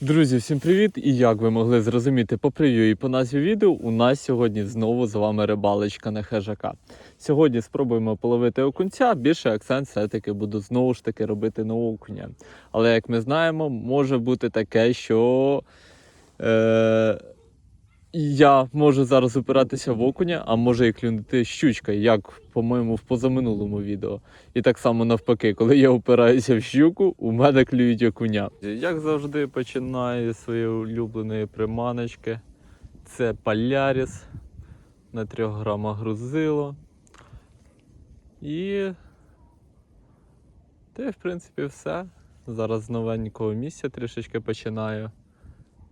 Друзі, всім привіт! І як ви могли зрозуміти по прев'ю і по назві відео, у нас сьогодні знову з вами рибалочка на хижака. Сьогодні спробуємо половити окунця, більше акцент все-таки буду знову ж таки робити на окуня. Але як ми знаємо, може бути таке, що е, я можу зараз опиратися в окуня, а може і клюнути щучка, як, по-моєму, в позаминулому відео. І так само навпаки, коли я опираюся в щуку, у мене клюють окуня. Як завжди, починаю зі своєї улюбленої приманочки. Це Поляріс на 3 грамах грузило. І те, в принципі, все. Зараз з новенького місця трішечки починаю.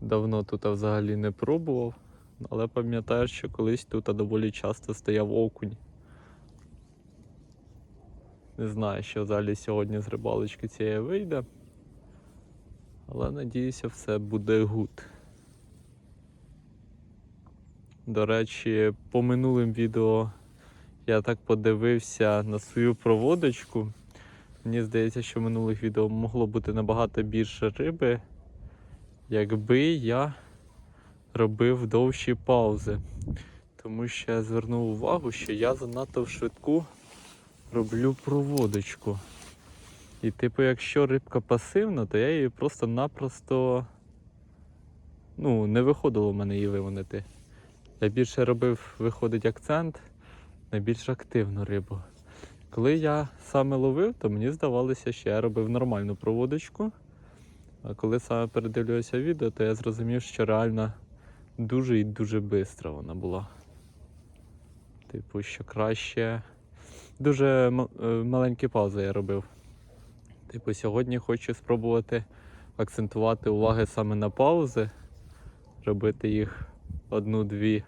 Давно тут взагалі не пробував, але пам'ятаю, що колись тут доволі часто стояв окунь. Не знаю, що взагалі сьогодні з рибалочки цієї вийде. Але надіюся, все буде гуд. До речі, по минулим відео я так подивився на свою проводочку. Мені здається, що в минулих відео могло бути набагато більше риби, якби я робив довші паузи. Тому що я звернув увагу, що я занадто в швидку роблю проводочку. І типу, якщо рибка пасивна, то я її просто-напросто ну, не виходило в мене її виманити. Я більше робив, виходить, акцент на більш активну рибу. Коли я саме ловив, то мені здавалося, що я робив нормальну проводочку. А коли саме передивлювався відео, то я зрозумів, що реально дуже і дуже швидко вона була. Типу, що краще. Дуже е, маленькі паузи я робив. Типу, сьогодні хочу спробувати акцентувати уваги саме на паузи, робити їх одну-дві,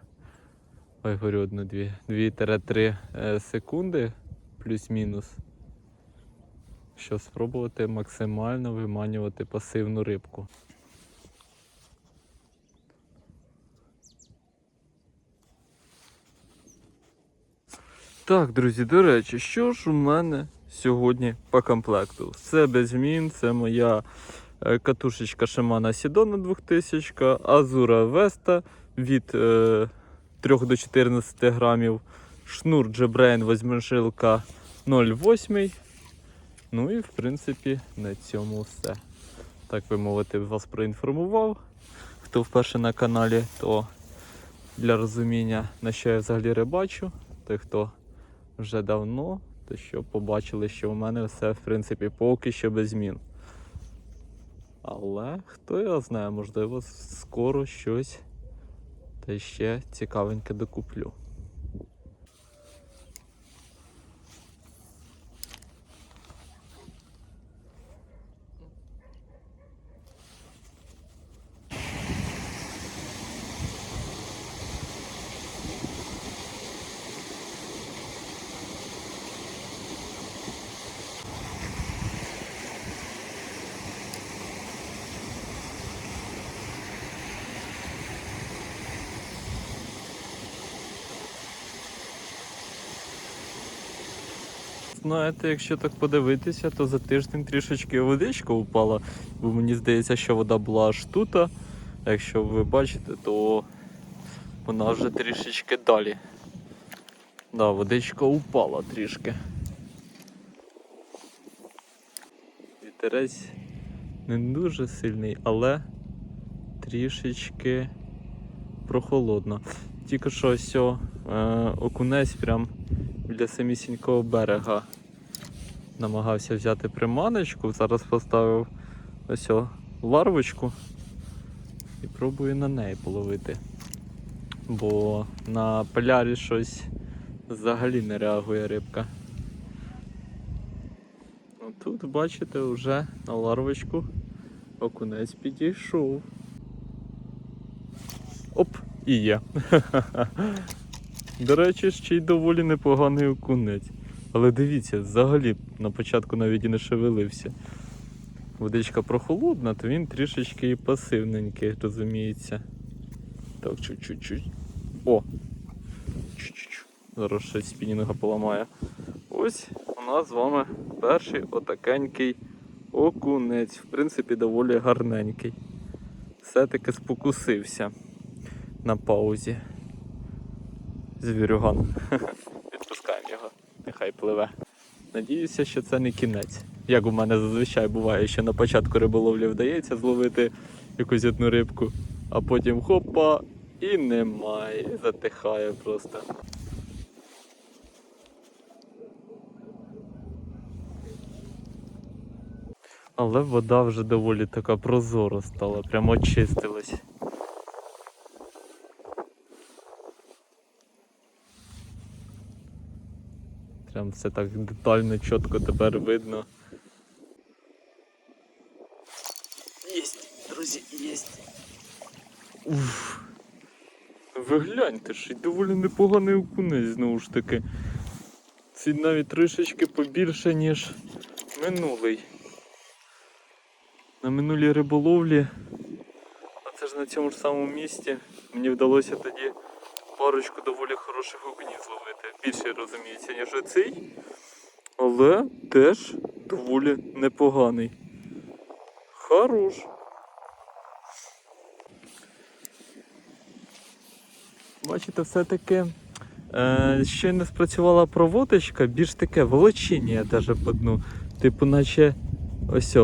ой, говорю одну-дві, дві-три е, секунди плюс-мінус. Щоб спробувати максимально виманювати пасивну рибку. Так, друзі, до речі, що ж у мене сьогодні по комплекту? Все без змін, це моя е, катушечка Shimano Sidona 2000, Azura Vesta від е, 3 до 14 грамів, шнур Jebrain восьмижилка 0,8. Ну і в принципі на цьому все. Так би мовити, вас проінформував. Хто вперше на каналі, то для розуміння, на що я взагалі рибачу, той хто вже давно, то що побачили, що у мене все, в принципі, поки що без змін. Але хто його знає, можливо, скоро щось та ще цікавеньке докуплю. Знаєте, якщо так подивитися, то за тиждень трішечки водичка упала, бо мені здається, що вода була аж тут. А якщо ви бачите, то вона вже трішечки далі. Да, водичка упала трішки. Вітерець не дуже сильний, але трішечки прохолодно. Тільки що ось о, е, окунець прям біля самісінького берега намагався взяти приманочку. Зараз поставив ось о, ларвочку і пробую на неї половити. Бо на полярі щось взагалі не реагує рибка. Ну, Тут, бачите, вже на ларвочку окунець підійшов. Оп, і є. До речі, ще й доволі непоганий окунець. Але дивіться, взагалі на початку навіть і не шевелився. Водичка прохолодна, то він трішечки і пасивненький, розуміється. Так, чуть-чуть. О! Чуть-чуть. Зараз щось спінінга поламає. Ось у нас з вами перший отакенький окунець. В принципі, доволі гарненький. все-таки спокусився на паузі. Звірюган. Відпускаємо його, нехай пливе. Надіюся, що це не кінець. Як у мене зазвичай буває, що на початку риболовлі вдається зловити якусь одну рибку, а потім хопа і немає, затихає просто. Але вода вже доволі така прозора стала, прямо очистилась. Прям все так детально, чітко тепер видно. Єсть, друзі, єсть. Уф. Ви гляньте, що й доволі непоганий окунець знову ж таки. Цей навіть трішечки побільше, ніж минулий. На минулій риболовлі, а це ж на цьому ж самому місці, мені вдалося тоді парочку доволі хороших окунів зловити. Більше розуміється, ніж оцей, але теж доволі непоганий. Хорош. Бачите, все-таки е, ще не спрацювала проводочка, більш таке волочіння даже по дну. Типу, наче ось.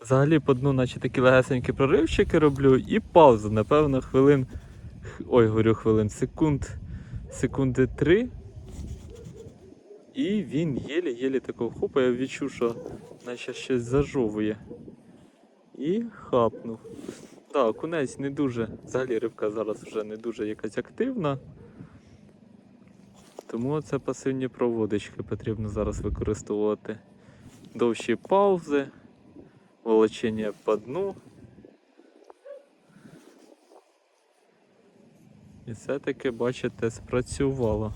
Взагалі по дну, наче такі легесенькі проривчики роблю і паузу, напевно, хвилин. Ой, говорю хвилин, секунд. Секунди три. І він єлі-єлі такого хопа, я відчув, що наче щось зажовує. І хапнув. Так, окунець не дуже. Взагалі рибка зараз вже не дуже якась активна. Тому це пасивні проводочки потрібно зараз використовувати. Довші паузи, волочення по дну. І все-таки, бачите, спрацювало.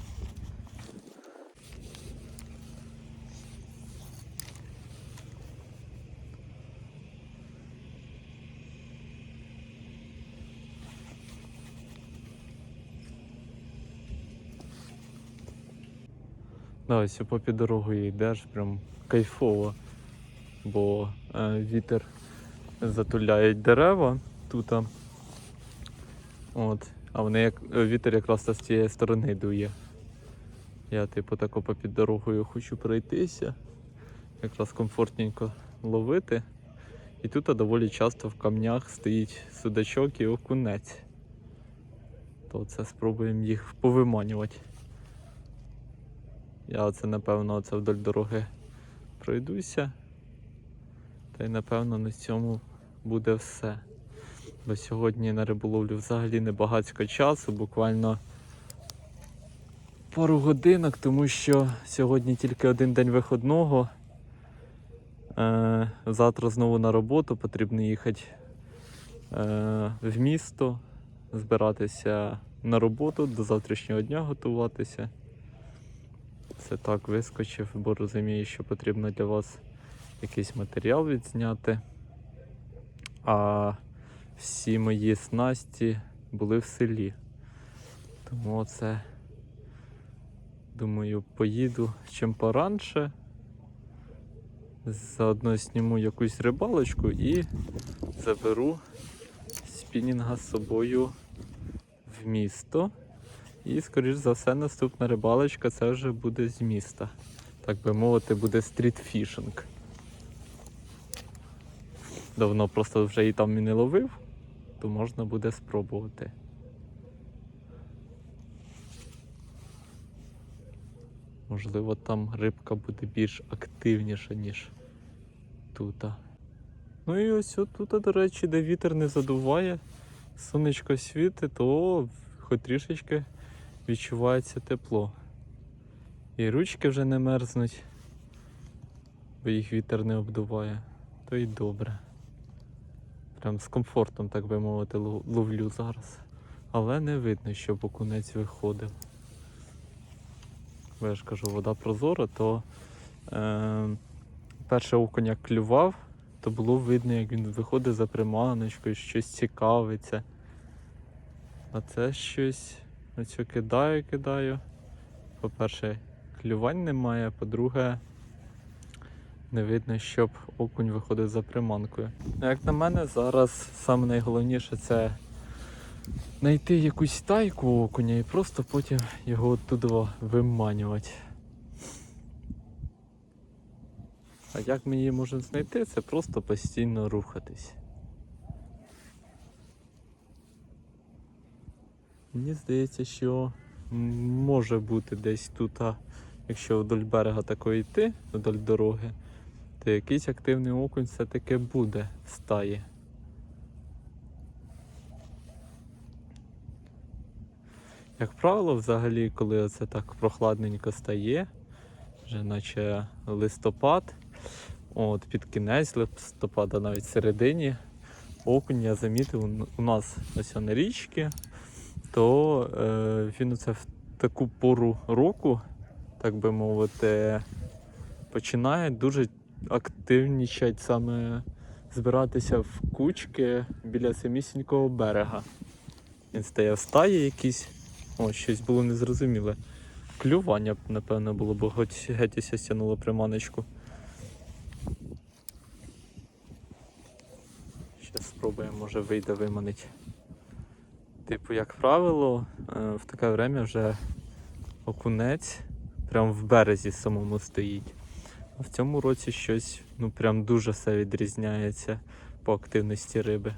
Да, ось попід дорогою йдеш, прям кайфово, бо е, вітер затуляє дерева тут. От, а вони як е, вітер якраз з цієї сторони дує. Я типу тако попід дорогою хочу пройтися, якраз комфортненько ловити. І тут доволі часто в камнях стоїть судачок і окунець. То це спробуємо їх повиманювати. Я оце, напевно, оце вдоль дороги пройдуся. Та й напевно на цьому буде все. Бо сьогодні на риболовлю взагалі не багатько часу, буквально пару годинок, тому що сьогодні тільки один день виходного. Е, завтра знову на роботу потрібно їхати е, в місто, збиратися на роботу, до завтрашнього дня готуватися. Це так вискочив, бо розумію, що потрібно для вас якийсь матеріал відзняти. А всі мої снасті були в селі. Тому це, думаю, поїду чим поранше. Заодно зніму якусь рибалочку і заберу спінінга з собою в місто. І, скоріш за все, наступна рибалочка це вже буде з міста. Так би мовити, буде стрітфішинг. Давно просто вже і там і не ловив, то можна буде спробувати. Можливо, там рибка буде більш активніша, ніж тут. Ну і ось тут, до речі, де вітер не задуває, сонечко світить, то хоч трішечки відчувається тепло. І ручки вже не мерзнуть, бо їх вітер не обдуває, то й добре. Прям з комфортом, так би мовити, ловлю зараз. Але не видно, щоб окунець виходив. Бо я ж кажу, вода прозора, то е, перше окуня клював, то було видно, як він виходить за приманочкою, щось цікавиться. А це щось оцю кидаю, кидаю. По-перше, клювань немає, по-друге, Не видно, щоб окунь виходив за приманкою. Ну, Як на мене, зараз саме найголовніше це знайти якусь тайку окуня і просто потім його оттуда виманювати. А як ми її можемо знайти, це просто постійно рухатись. Мені здається, що може бути десь тут, якщо вдоль берега такої йти, вдоль дороги, то якийсь активний окунь все-таки буде в стаї. Як правило, взагалі, коли оце так прохладненько стає, вже наче листопад, от під кінець листопада, навіть середині, окунь я замітив у нас ось на річці, то е, він оце в таку пору року, так би мовити, починає дуже активнічати саме збиратися в кучки біля самісінького берега. Він стає стаї якісь. О, щось було незрозуміле. Клювання, напевно, було, бо хоч геть усе стягнуло приманочку. Ще спробуємо, може вийде виманить. Типу, як правило, е, в таке время вже окунець прям в березі самому стоїть. А в цьому році щось ну прям дуже все відрізняється по активності риби.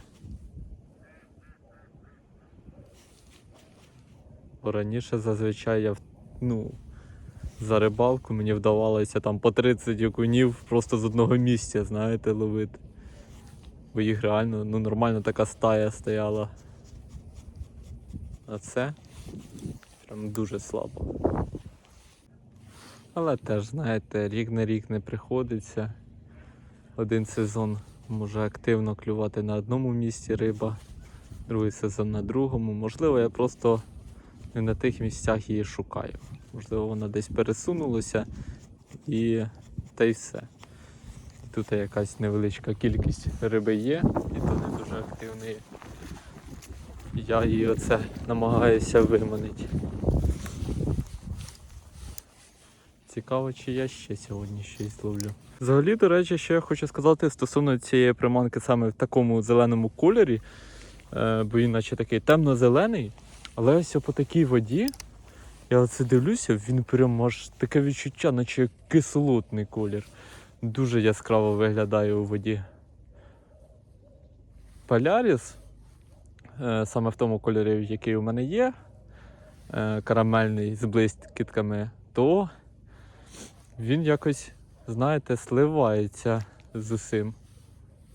Раніше зазвичай я ну, за рибалку мені вдавалося там по 30 окунів просто з одного місця, знаєте, ловити. Бо їх реально ну, нормально така стая стояла. А це прям дуже слабо. Але теж, знаєте, рік на рік не приходиться. Один сезон може активно клювати на одному місці риба, другий сезон на другому. Можливо, я просто не на тих місцях її шукаю. Можливо, вона десь пересунулася і та й все. Тут якась невеличка кількість риби є, і то не дуже активної. Я її оце намагаюся виманити. Цікаво, чи я ще сьогодні щось зловлю. Взагалі, до речі, що я хочу сказати стосовно цієї приманки саме в такому зеленому кольорі, е, бо він наче такий темно-зелений, але ось по такій воді, я оце дивлюся, він прям аж таке відчуття, наче кислотний колір. Дуже яскраво виглядає у воді. Поляріс, е, саме в тому кольорі, який у мене є, е, карамельний з блискітками, то він якось, знаєте, сливається з усім.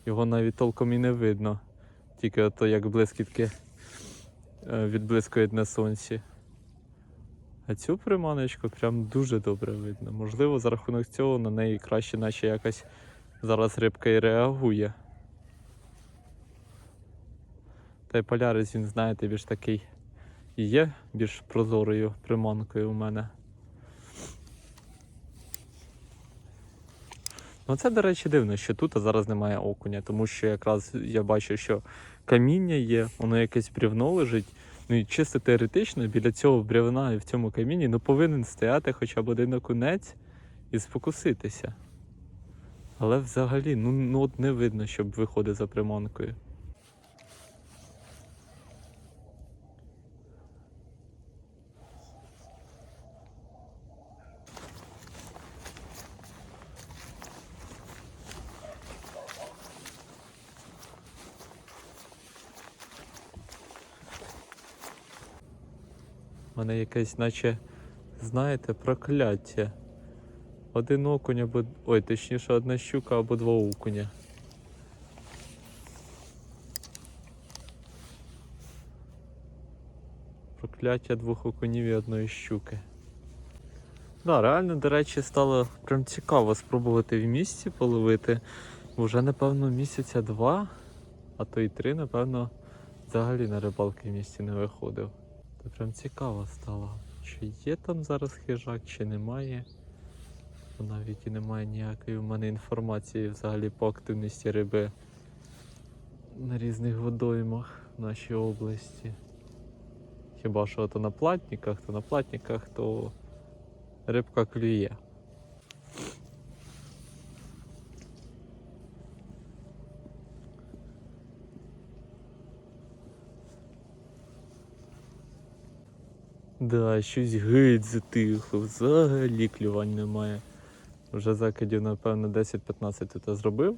Його навіть толком і не видно. Тільки ото як блискітки е, відблискують на сонці. А цю приманочку прям дуже добре видно. Можливо, за рахунок цього на неї краще наче якось зараз рибка і реагує. Та й полярис, він, знаєте, більш такий є більш прозорою приманкою у мене. Ну це, до речі, дивно, що тут а зараз немає окуня, тому що якраз я бачу, що каміння є, воно якесь брівно лежить. Ну і чисто теоретично біля цього брівна і в цьому камінні ну, повинен стояти хоча б один окунець і спокуситися. Але взагалі ну, ну от не видно, щоб виходив за приманкою. У мене якесь, наче, знаєте, прокляття. Один окунь або. Ой, точніше, одна щука або два окуня. Прокляття двох окунів і одної щуки. Да, реально, до речі, стало прям цікаво спробувати в місті половити. Бо Вже, напевно, місяця два, а то й три, напевно, взагалі на рибалки в місті не виходив. Прям цікаво стало. Чи є там зараз хижак, чи немає. Навіть і немає ніякої в мене інформації взагалі по активності риби на різних водоймах в нашій області. Хіба що то на платниках, то на платниках, то рибка клює. Да, щось геть затихло, взагалі клювань немає. Вже закидів, напевно, 10-15 тут зробив.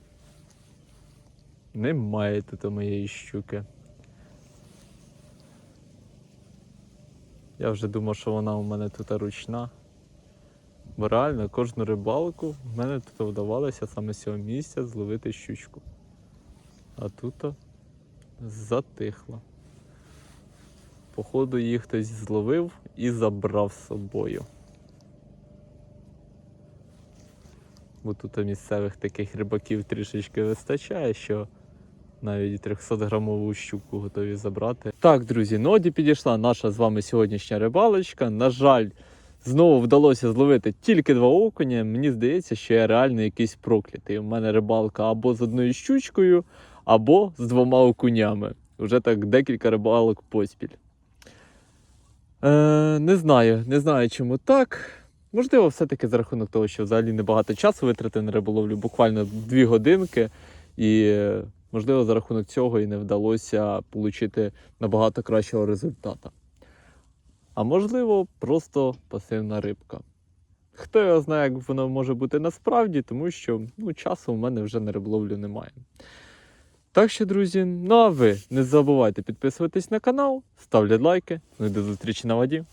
Немає тут моєї щуки. Я вже думав, що вона у мене тут ручна. Бо реально кожну рибалку в мене тут вдавалося саме з цього місця зловити щучку. А тут затихло. Походу її хтось зловив і забрав з собою. Бо тут місцевих таких рибаків трішечки вистачає, що навіть 300-грамову щуку готові забрати. Так, друзі, ну і підійшла наша з вами сьогоднішня рибалочка. На жаль, знову вдалося зловити тільки два окуня. Мені здається, що я реально якийсь проклятий. У мене рибалка або з одною щучкою, або з двома окунями. Уже так декілька рибалок поспіль. Е, не знаю, не знаю, чому так. Можливо, все-таки за рахунок того, що взагалі небагато часу витратив на риболовлю, буквально дві годинки. І можливо, за рахунок цього і не вдалося отримати набагато кращого результату. А можливо, просто пасивна рибка. Хто його знає, як воно може бути насправді, тому що ну, часу у мене вже на риболовлю немає. Так що, друзі, ну а ви не забувайте підписуватись на канал, ставлять лайки. Ну і до зустрічі на воді.